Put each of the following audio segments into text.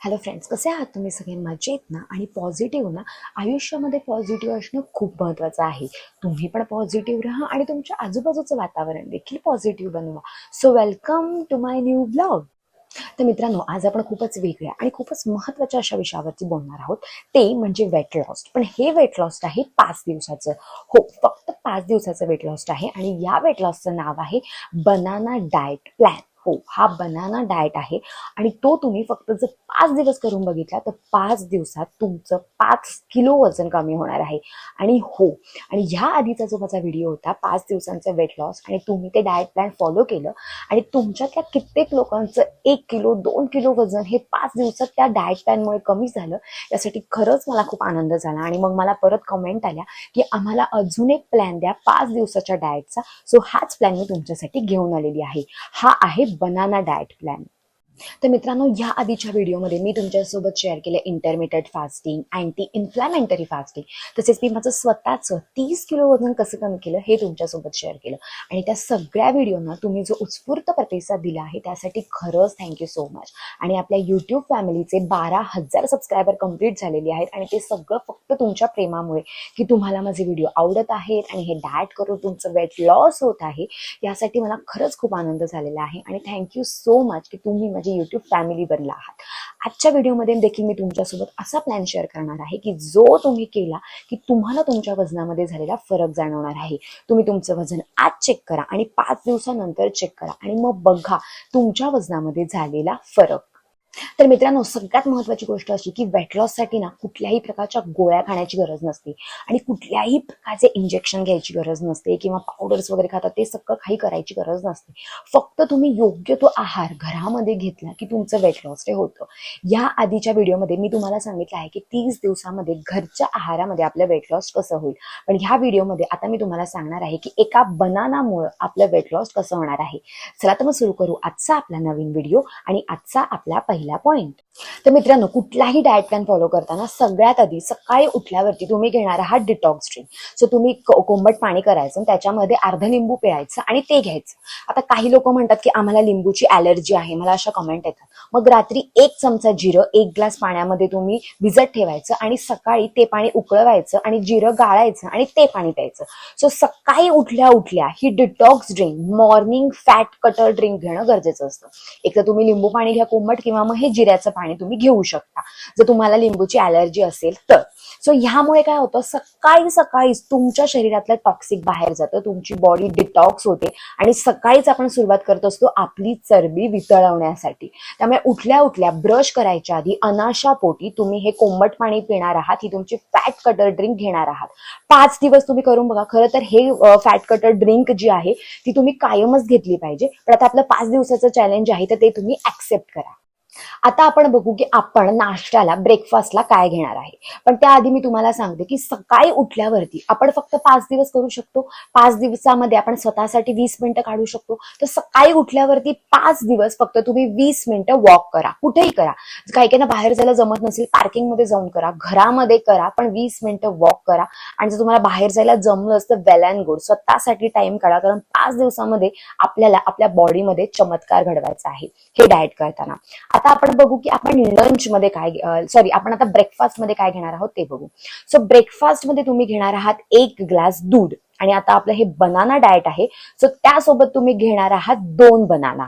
Hello friends कसे आहात तुम्ही सगळे? मजेत ना? आणि पॉझिटिव्ह ना? आयुष्यामध्ये पॉझिटिव्ह असणं खूप महत्त्वाचं आहे. तुम्ही पण पॉझिटिव्ह राहा आणि तुमच्या आजूबाजूचं वातावरण देखील पॉझिटिव्ह बनवा. So welcome to my new blog तर मित्रांनो आज आपण खूपच वेगळ्या आणि खूपच महत्त्वाच्या अशा विषयावरती बोलणार आहोत. ते म्हणजे वेट लॉस पण हे वेट लॉस आहे पाच दिवसाचं. हो फक्त पाच दिवसाचं वेट लॉस आहे आणि या वेट लॉसचं नाव आहे बनाना डाएट प्लॅन हो हा बनाना डाएट आहे. आणि तो तुम्ही फक्त जर पाच दिवस करून बघितला तर पाच दिवसात तुमचं पाच किलो वजन कमी होणार आहे. आणि हो आणि ह्या आधीचा जो माझा व्हिडिओ होता पाच दिवसांचा वेट लॉस आणि तुम्ही ते डाएट प्लॅन फॉलो केलं आणि तुमच्यातल्या कित्येक लोकांचं एक किलो दोन किलो वजन हे पाच दिवसात त्या डाएट प्लॅनमुळे कमी झालं यासाठी खरंच मला खूप आनंद झाला. आणि मग मला परत कमेंट आल्या की आम्हाला अजून एक प्लॅन द्या पाच दिवसाच्या डाएटचा सो हाच प्लॅन मी तुमच्यासाठी घेऊन आलेली आहे. हा आहे बनाना डाएट प्लॅन तर मित्रांनो या आधीच्या व्हिडिओमध्ये मी तुमच्यासोबत शेअर केलं intermittent fasting anti inflammatory fasting तसेच मी माझं स्वतःचं तीस किलो वजन कसं कमी केलं हे तुमच्यासोबत शेअर केलं. आणि त्या सगळ्या व्हिडिओना तुम्ही जो उत्स्फूर्त प्रतिसाद दिला आहे त्यासाठी खरंच थँक्यू सो मच आणि आपल्या यूट्यूब फॅमिलीचे बारा हजार सबस्क्रायबर कंप्लीट झालेले आहेत आणि ते सगळं फक्त तुमच्या प्रेमामुळे की तुम्हाला माझे व्हिडिओ आवडत आहेत आणि हे डॅट करून तुमचं वेट लॉस होत आहे यासाठी मला खरंच खूप आनंद झालेला आहे. आणि थँक्यू सो मच की तुम्ही माझी यूट्यूब फॅमिली बनला आहात. आजच्या व्हिडिओमध्ये देखील मी तुमच्यासोबत असा प्लॅन शेअर करणार आहे की जो तुम्ही केला की तुम्हाला तुमच्या वजनामध्ये झालेला फरक जाणवणार आहे. तुम्ही तुमचं वजन आज चेक करा आणि पाच दिवसानंतर चेक करा आणि मग बघा तुमच्या वजनामध्ये झालेला फरक. तर मित्रांनो सगळ्यात महत्वाची गोष्ट अशी की वेट लॉससाठी ना कुठल्याही प्रकारच्या गोळ्या खाण्याची गरज नसते. आणि कुठल्याही प्रकारचे इंजेक्शन घ्यायची गरज नसते किंवा पावडर्स वगैरे खातात ते सगळं काही करायची गरज नसते. फक्त तुम्ही योग्य तो आहार घरामध्ये घेतला की तुमचं वेट लॉस ते होतं. या आधीच्या व्हिडिओमध्ये मी तुम्हाला सांगितलं आहे की तीस दिवसामध्ये घरच्या आहारामध्ये आपलं वेट लॉस कसं होईल. पण ह्या व्हिडिओमध्ये आता मी तुम्हाला सांगणार आहे की एका बनानामुळं आपलं वेट लॉस कसं होणार आहे. चला तर मग सुरू करू आजचा आपला नवीन व्हिडिओ आणि आजचा आपला पहिला पॉइंट तर मित्रांनो कुठलाही डाएट प्लॅन फॉलो करताना सगळ्यात आधी सकाळी उठल्यावरती तुम्ही घेणार आहात डिटॉक्स ड्रिंक सो तुम्ही कोंबट पाणी करायचं आणि त्याच्यामध्ये अर्ध लिंबू पिळायचं आणि ते घ्यायचं. आता काही लोक म्हणतात की आम्हाला लिंबूची अलर्जी आहे. मला अशा कमेंट येतात. मग रात्री एक चमचा जिरं एक ग्लास पाण्यामध्ये तुम्ही भिजत ठेवायचं आणि सकाळी ते पाणी उकळवायचं आणि जिरं गाळायचं आणि ते पाणी प्यायचं. सो सकाळी उठल्या उठल्या ही detox drink morning fat cutter drink घेणं गरजेचं असतं. एक तर तुम्ही लिंबू पाणी घ्या कोंबट किंवा मग हे जिऱ्याचं पाणी तुम्ही घेऊ शकता. जर तुम्हाला लिंबूची अलर्जी असेल तर. सो ह्यामुळे काय होतं? सकाळी सकाळीच तुमच्या शरीरातलं टॉक्सिक बाहेर जातं. तुमची बॉडी डिटॉक्स होते. आणि सकाळीच आपण सुरुवात करत असतो आपली चरबी वितळवण्यासाठी. त्यामुळे उठल्या उठल्या ब्रश करायच्या आधी अनाशा पोटी तुम्ही हे कोंबट पाणी पिणार आहात ही तुमची फॅट कटर ड्रिंक घेणार आहात. पाच दिवस तुम्ही करून बघा. खरं तर हे फॅट कटर ड्रिंक जी आहे ती तुम्ही कायमच घेतली पाहिजे. पण आता आपलं पाच दिवसाचं चॅलेंज आहे तर ते तुम्ही ऍक्सेप्ट करा. आता आपण बघू की आपण नाश्त्याला ब्रेकफास्टला काय घेणार आहे. पण त्याआधी मी तुम्हाला सांगते की सकाळी उठल्यावरती आपण फक्त पाच दिवस करू शकतो. पाच दिवसामध्ये आपण स्वतःसाठी वीस मिनिटं काढू शकतो. तर सकाळी उठल्यावरती पाच दिवस फक्त तुम्ही वीस मिनिटं वॉक करा. कुठेही करा. काही काही बाहेर जायला जमत नसेल पार्किंगमध्ये जाऊन करा. घरामध्ये करा पण वीस मिनिटं वॉक करा. आणि जर तुम्हाला बाहेर जायला जमलं असतं वेल अँड गुड स्वतःसाठी टाइम काढा. कारण पाच दिवसामध्ये आपल्याला आपल्या बॉडीमध्ये चमत्कार घडवायचा आहे. हे डाएट करताना. आता आपण बघू की आपण लंच मध्ये काय सॉरी आपण आता ब्रेकफास्टमध्ये काय घेणार आहोत ते बघू. सो ब्रेकफास्टमध्ये तुम्ही घेणार आहात एक ग्लास दूध. आणि आता आपलं हे बनाना डाएट आहे. सो त्यासोबत तुम्ही घेणार आहात दोन बनाना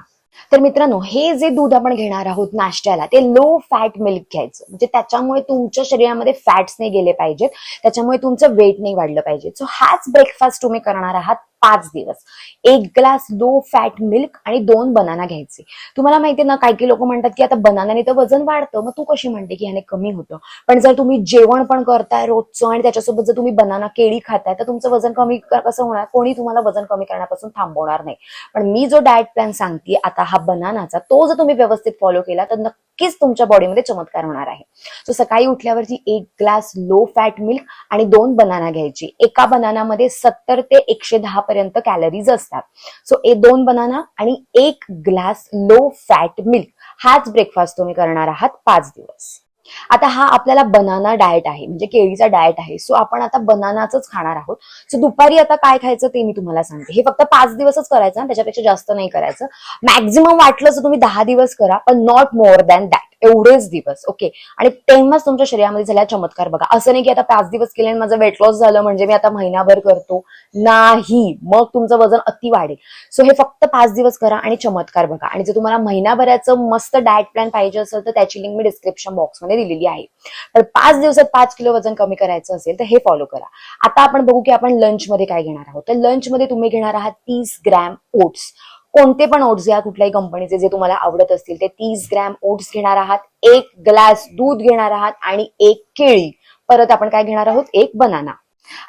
तर मित्रांनो हे जे दूध आपण घेणार आहोत नाश्त्याला ते लो फॅट मिल्क घ्यायचं. म्हणजे त्याच्यामुळे तुमच्या शरीरामध्ये फॅट्स नाही गेले पाहिजेत. त्याच्यामुळे तुमचं वेट नाही वाढलं पाहिजे सो हाच ब्रेकफास्ट तुम्ही करणार आहात पाच दिवस. एक ग्लास लो फॅट मिल्क आणि दोन बनाना घ्यायचे. तुम्हाला माहितीये ना काही काही लोक म्हणतात की आता बनानाने तर वजन वाढतं मग तू कशी म्हणते की ह्याने कमी होतं? पण जर तुम्ही जेवण पण करताय रोजचं आणि त्याच्यासोबत जर तुम्ही बनाना केळी खाताय तर तुमचं वजन कमी कसं होणार? कोणी तुम्हाला वजन कमी करण्यापासून थांबवणार नाही. पण मी जो डाएट प्लॅन सांगते आता हा बनानाचा तो जर तुम्ही व्यवस्थित फॉलो केला तर नक्कीच तुमच्या बॉडीमध्ये चमत्कार होणार आहे. सो सकाळी उठल्यावरती एक ग्लास लो फॅट मिल्क आणि दोन बनाना घ्यायची. एका बनानामध्ये सत्तर ते एकशे दहा पर्यंत कॅलरीज असतात. सो ए दोन बनाना आणि एक ग्लास लो फॅट मिल्क हाच ब्रेकफास्ट तुम्ही करणार आहात पाच दिवस. आता हा आपल्याला बनाना डाएट आहे म्हणजे केळीचा डाएट आहे. सो आपण आता बनानाच खाणार आहोत. सो दुपारी आता काय खायचं ते मी तुम्हाला सांगते. हे फक्त पाच दिवसच करायचं त्याच्यापेक्षा जास्त नाही करायचं. मॅक्झिमम वाटलं तर तुम्ही दहा दिवस करा पण नॉट मोर दॅन दॅट एवढेच दिवस ओके आणि तेव्हाच तुमच्या शरीरामध्ये झाल्या चमत्कार बघा. असं नाही की आता पाच दिवस केले आणि माझं वेट लॉस झालं म्हणजे मी आता महिनाभर करतो. नाही. मग तुमचं वजन अति वाढेल. सो हे फक्त पाच दिवस करा आणि चमत्कार बघा. आणि जर तुम्हाला महिनाभराचं मस्त डाएट प्लॅन पाहिजे असेल तर त्याची लिंक मी डिस्क्रिप्शन बॉक्समध्ये दिलेली आहे. तर पाच दिवसात पाच किलो वजन कमी करायचं असेल तर हे फॉलो करा. आता आपण बघू की आपण लंचमध्ये काय घेणार आहोत. तर लंचमध्ये तुम्ही घेणार आहात तीस ग्रॅम ओट्स कोणते पण ओट्स घ्या कुठल्याही कंपनीचे जे तुम्हाला आवडत असतील ते तीस ग्रॅम ओट्स घेणार आहात एक ग्लास दूध घेणार आहात आणि एक केळी. परत आपण काय घेणार आहोत? एक बनाना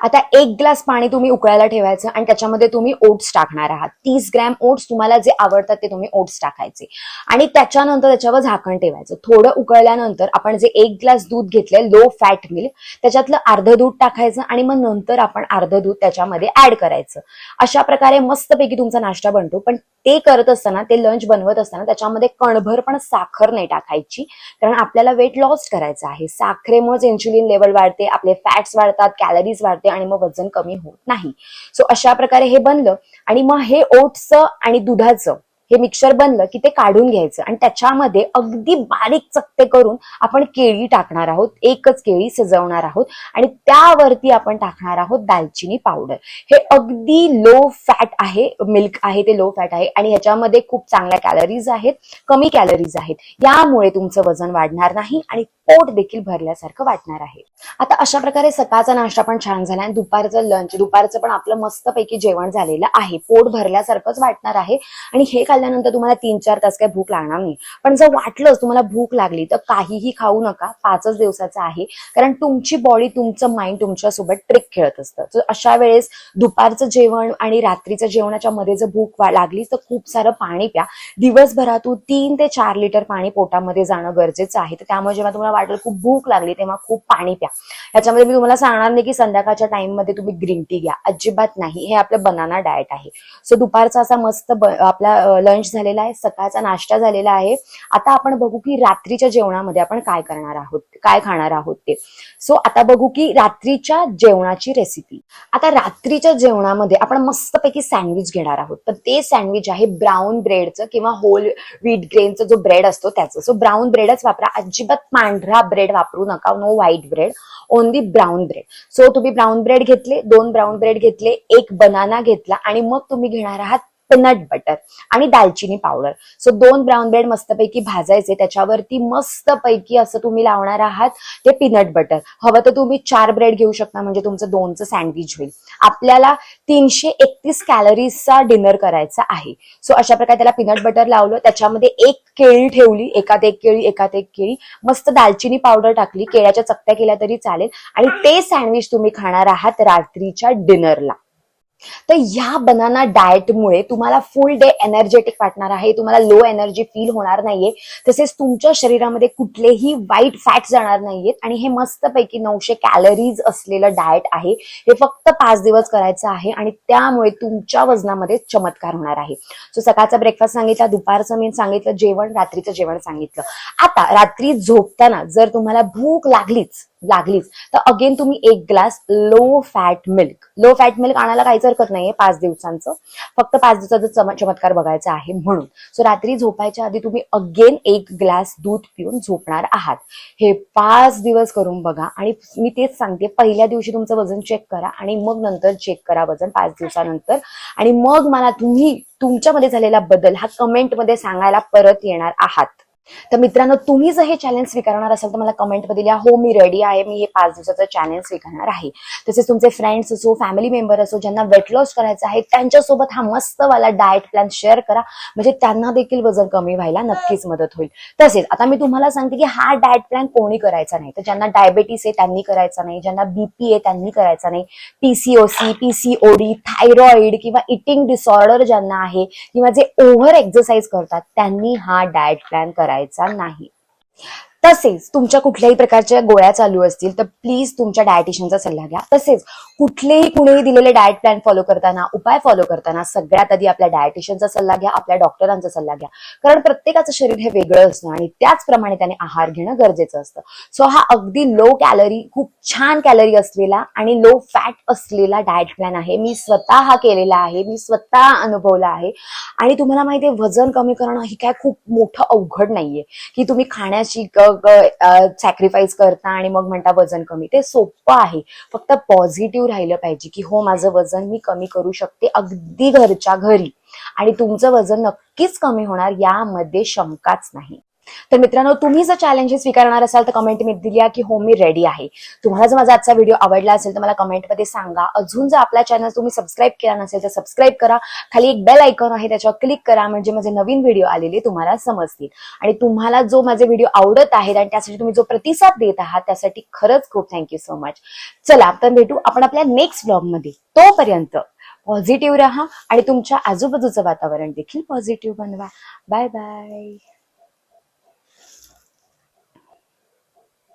आता एक ग्लास पाणी तुम्ही उकळायला ठेवायचं आणि त्याच्यामध्ये तुम्ही ओट्स टाकणार आहात. तीस ग्रॅम ओट्स तुम्हाला जे आवडतात ते तुम्ही ओट्स टाकायचे. आणि त्याच्यानंतर त्याच्यावर झाकण ठेवायचं. थोडं उकळल्यानंतर आपण जे एक ग्लास दूध घेतलंय लो फॅट मिल्क त्याच्यातलं अर्ध दूध टाकायचं आणि मग नंतर आपण अर्ध दूध त्याच्यामध्ये ऍड करायचं. अशा प्रकारे मस्तपैकी तुमचा नाश्ता बनतो. पण ते करत असताना ते लंच बनवत असताना त्याच्यामध्ये कणभर पण साखर नाही टाकायची. कारण आपल्याला वेट लॉस करायचं आहे. साखरेमुळेच इन्शुलिन लेवल वाढते आपले फॅट्स वाढतात कॅलरीज वाढते आणि मग वजन कमी होत नाही. सो अशा प्रकारे हे बनलं आणि मग हे ओट्सचं आणि दुधाचं हे मिक्सर बनलं की ते काढून घ्यायचं आणि त्याच्यामध्ये अगदी बारीक चकते करून आपण केळी टाकणार आहोत. एकच केळी सजवणार आहोत आणि त्यावरती आपण टाकणार आहोत दालचिनी पावडर हे अगदी लो फॅट आहे मिल्क आहे ते लो फॅट आहे आणि ह्याच्यामध्ये खूप चांगल्या कॅलरीज आहेत कमी कॅलरीज आहेत. यामुळे तुमचं वजन वाढणार नाही आणि पोट देखील भरल्यासारखं वाटणार आहे. आता अशा प्रकारे सकाळचा नाश्ता पण छान झाला आणि दुपारचं लंच दुपारचं पण आपलं मस्तपैकी जेवण झालेलं आहे. पोट भरल्यासारखंच वाटणार आहे. आणि हे खाल्ल्यानंतर तुम्हाला तीन चार तास काही भूक लागणार नाही. पण जर वाटलंच तुम्हाला भूक लागली तर काहीही खाऊ नका. पाचच दिवसाचं आहे. कारण तुमची बॉडी तुमचं माइंड तुमच्यासोबत ट्रिक खेळत असतं. तर अशा वेळेस दुपारचं जेवण आणि रात्रीचं जेवणाच्या मध्ये जर भूक लागली तर खूप सारं पाणी प्या. दिवसभरातून तीन ते चार लिटर पाणी पोटामध्ये जाणं गरजेचं आहे. तर त्यामुळे जेव्हा तुम्हाला वाटेल खूप भूक लागली तेव्हा खूप पाणी प्या. याच्यामध्ये मी तुम्हाला सांगणार नाही की संध्याकाळच्या टाइममध्ये तुम्ही ग्रीन टी घ्या. अजिबात नाही. हे आपलं बनाना डाएट आहे. सो दुपारचा असा मस्त आपला लंच झालेला आहे. सकाळचा नाश्ता झालेला आहे. आता आपण बघू की रात्रीच्या जेवणामध्ये आपण काय करणार आहोत काय खाणार आहोत ते. सो आता बघू की रात्रीच्या जेवणाची रेसिपी आता रात्रीच्या जेवणामध्ये आपण मस्तपैकी सँडविच घेणार आहोत. तर ते सँडविच आहे ब्राऊन ब्रेडचं किंवा होल व्हीट ग्रेनचं जो ब्रेड असतो त्याचं. सो ब्राऊन ब्रेडच वापरा. अजिबात पांढरा ब्रेड वापरू नका. No white bread only brown bread so तुम्ही ब्राऊन ब्रेड घेतले दोन ब्राऊन ब्रेड घेतले एक बनाना घेतला आणि मग तुम्ही घेणार आहात पीनट बटर आणि दालचिनी पावडर सो दोन ब्राऊन ब्रेड मस्तपैकी भाजायचे. त्याच्यावरती मस्तपैकी असं तुम्ही लावणार आहात ते पीनट बटर हवं तर तुम्ही चार ब्रेड घेऊ शकता. म्हणजे तुमचं दोनचं सँडविच होईल. आपल्याला तीनशे एकतीस कॅलरीजचा डिनर करायचा आहे. सो अशा प्रकारे त्याला पीनट बटर लावलं. त्याच्यामध्ये एक केळी ठेवली. एकात एक केळी एकात एक केळी. मस्त दालचिनी पावडर टाकली. केळ्याच्या चकत्या केल्या तरी चालेल. आणि ते सँडविच तुम्ही खाणार आहात रात्रीच्या डिनरला तर ह्या बनाना डाएटमुळे तुम्हाला फुल डे एनर्जेटिक वाटणार आहे. तुम्हाला लो एनर्जी फील होणार नाहीये. तसेच तुमच्या शरीरामध्ये कुठलेही वाईट फॅट जाणार नाहीयेत. आणि हे मस्तपैकी नऊशे कॅलरीज असलेलं डाएट आहे. हे फक्त पाच दिवस करायचं आहे आणि त्यामुळे तुमच्या वजनामध्ये चमत्कार होणार आहे. सो सकाळचा ब्रेकफास्ट सांगितला दुपारचं मी सांगितलं जेवण रात्रीचं जेवण सांगितलं. आता रात्री झोपताना जर तुम्हाला भूक लागलीच लागलीच. तर अगेन तुम्ही एक glass low fat milk low fat milk आणायला काहीच हरकत नाहीये पाच दिवसांचं. फक्त पाच दिवसाचा चम- चमत्कार बघायचा आहे म्हणून. सो रात्री झोपायच्या आधी तुम्ही अगेन एक ग्लास दूध पिऊन झोपणार आहात. हे पाच दिवस करून बघा आणि मी तेच सांगते पहिल्या दिवशी तुमचं वजन चेक करा आणि मग नंतर चेक करा वजन पाच दिवसानंतर. आणि मग मला तुम्ही तुमच्यामध्ये झालेला बदल हा कमेंटमध्ये सांगायला परत येणार आहात. तर मित्रांनो तुम्ही जर हे चॅलेंज स्वीकारणार असाल तर मला कमेंटमध्ये लिहा हो मी रेडी आहे मी हे पाच दिवसाचं चॅलेंज स्वीकारणार आहे. तसेच तुमचे फ्रेंड्स असो फॅमिली मेंबर असो ज्यांना वेट लॉस करायचं आहे त्यांच्यासोबत हा मस्तवाला डाएट प्लॅन शेअर करा. म्हणजे त्यांना देखील वजन कमी व्हायला नक्कीच मदत होईल. तसेच आता मी तुम्हाला सांगते की हा डाएट प्लॅन कोणी करायचा नाही. तर ज्यांना डायबेटीस आहे त्यांनी करायचा नाही. ज्यांना बीपी आहे त्यांनी करायचा नाही. पीसीओसी पीसीओडी थायरॉइड किंवा इटिंग डिसऑर्डर ज्यांना आहे किंवा जे ओव्हर एक्झरसाइज करतात त्यांनी हा डाएट प्लॅन करायचा नाही. तसेच तुमच्या कुठल्याही प्रकारच्या गोळ्या चालू असतील तर प्लीज तुमच्या डायटिशियनचा सल्ला घ्या. तसेच कुठलेही कुणीही दिलेले डाएट प्लॅन फॉलो करताना उपाय फॉलो करताना सगळ्यात आधी आपल्या डायटिशियनचा सल्ला घ्या आपल्या डॉक्टरांचा सल्ला घ्या. कारण प्रत्येकाचं शरीर हे वेगळं असतं आणि त्याचप्रमाणे त्याने आहार घेणं गरजेचं असतं. सो हा अगदी लो कॅलरी खूप छान कॅलरी असलेला आणि लो फॅट असलेला डाएट प्लॅन आहे. मी स्वतः हा केलेला आहे मी स्वतः अनुभवला आहे. आणि तुम्हाला माहिती आहे वजन कमी करणं ही काय खूप मोठं अवघड नाहीये. की तुम्ही खाण्याची सॅक्रिफाईस करता आणि मग म्हणता वजन कमी. ते सोपं आहे. फक्त पॉझिटिव्ह राहिलं पाहिजे की हो माझं वजन मी कमी करू शकते अगदी घरच्या घरी. आणि तुमचं वजन नक्कीच कमी होणार यामध्ये शंकाच नाही. तर मित्रांनो तुम्ही जर चॅलेंजेस स्वीकारणार असाल तर कमेंट मी दिली की हो मी रेडी आहे. तुम्हाला जर माझा आजचा व्हिडिओ आवडला असेल तर मला कमेंटमध्ये सांगा. अजून जर आपला चॅनल तुम्ही सबस्क्राईब केला नसेल तर सबस्क्राईब करा. खाली एक बेल आयकॉन आहे त्याच्यावर क्लिक करा. म्हणजे माझे नवीन व्हिडिओ आलेले तुम्हाला समजतील. आणि तुम्हाला जो माझे व्हिडिओ आवडत आहेत आणि त्यासाठी तुम्ही जो प्रतिसाद देत आहात त्यासाठी खरंच खूप थँक्यू सो मच चला तर भेटू आपण आपल्या नेक्स्ट ब्लॉगमध्ये तोपर्यंत पॉझिटिव्ह राहा आणि तुमच्या आजूबाजूचं वातावरण देखील पॉझिटिव्ह बनवा. Bye bye